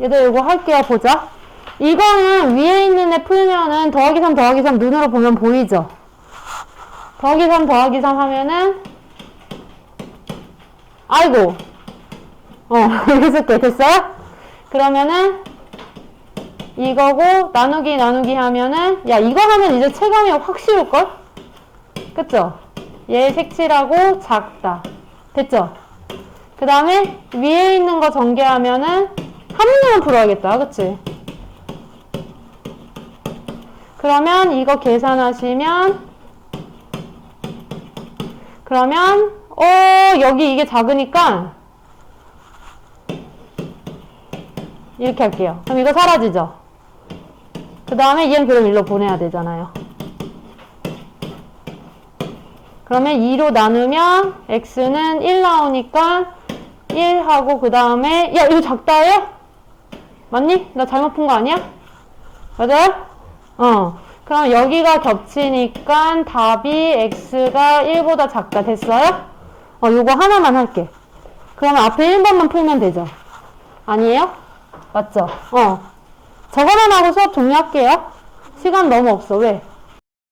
얘들 이거 할게요. 보자. 이거는 위에 있는 애 풀면은 더하기 3 더하기 3 눈으로 보면 보이죠? 더하기 3 더하기 3 하면은 아이고 어 이렇게 쓸게 됐어요? 그러면은 이거고 나누기 나누기 하면은 야 이거 하면 이제 체감이 확 쉬울걸? 그쵸? 얘 색칠하고 작다 됐죠? 그 다음에 위에 있는 거 전개하면은 한 문제만 풀어야겠다 그치? 그러면 이거 계산하시면 그러면 어 여기 이게 작으니까 이렇게 할게요 그럼 이거 사라지죠? 그 다음에 얘는 그럼 일로 보내야 되잖아요 그러면 2로 나누면 x는 1 나오니까 1 하고 그 다음에 야 이거 작다예요? 맞니? 나 잘못 푼거 아니야? 맞아요? 어. 그럼 여기가 겹치니까 답이 x가 1보다 작다 됐어요? 어 요거 하나만 할게 그러면 앞에 1번만 풀면 되죠? 아니에요? 맞죠? 어 저거만 하고 수업 종료할게요 시간 너무 없어 왜?